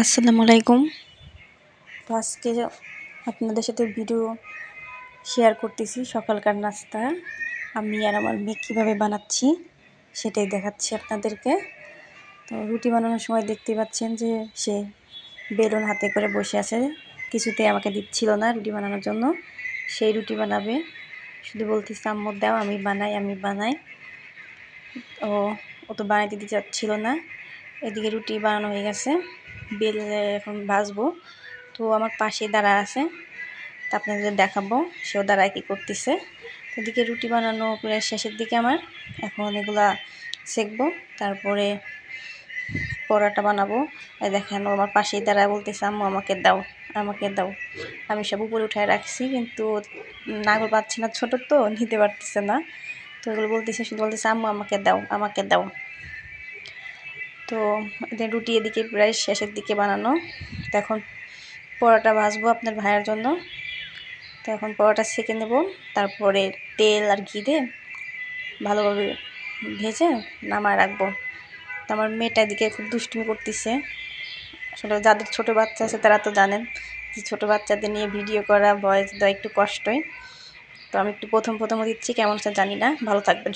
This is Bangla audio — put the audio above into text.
আসসালামু আলাইকুম। তো আজকে আপনাদের সাথে ভিডিও শেয়ার করতেছি, সকালকার নাস্তা। আমি আর আমার মেয়ে কীভাবে বানাচ্ছি সেটাই দেখাচ্ছি আপনাদেরকে। তো রুটি বানানোর সময় দেখতে পাচ্ছেন যে সে বেলুন হাতে করে বসে আছে। কিছুতে আমাকে দিচ্ছিল না রুটি বানানোর জন্য। সেই রুটি বানাবে। শুধু বলতেছে, আম্মু, দাও, আমি বানাই আমি বানাই। ও ও তো বানাইতে দিতে চাচ্ছিল না। এদিকে রুটি বানানো হয়ে গেছে। বেলে এখন ভাজবো। তো আমার পাশে দাঁড়া আছে। তা আপনাদের দেখাবো সেও দাঁড়ায় কী করতেছে। এদিকে রুটি বানানো প্রায় শেষের দিকে আমার। এখন এগুলা সেকবো, তারপরে পরোটা বানাবো। দেখেন আমার পাশেই দাঁড়ায় বলতেছে, আম্মু, আমাকে দাও আমাকে দাও। আমি সব উপরে উঠায় রাখছি, কিন্তু নাগর পাচ্ছে না ছোটো তো, নিতে পারতেছে না। তো এগুলো বলতেছে শুধু বলতেছে, আম্মু, আমাকে দাও আমাকে দাও। তো রুটি এদিকে প্রায় শেষের দিকে বানানো। তো এখন পরোটা ভাজবো আপনার ভাইয়ের জন্য। তো এখন পরোটা সেঁকে নেব। তারপরে তেল আর ঘি দিয়ে ভালোভাবে ভেজে নামায় রাখব। তো আমার মেয়েটা এদিকে খুব দুষ্টুমি করতেছে। আসলে যাদের ছোট বাচ্চা আছে তারা তো জানেন যে ছোটো বাচ্চাদের নিয়ে ভিডিও করা ভয়েস দেওয়া একটু কষ্টই। তো আমি একটু প্রথম প্রথম দিচ্ছি, কেমন সে জানি না। ভালো থাকবেন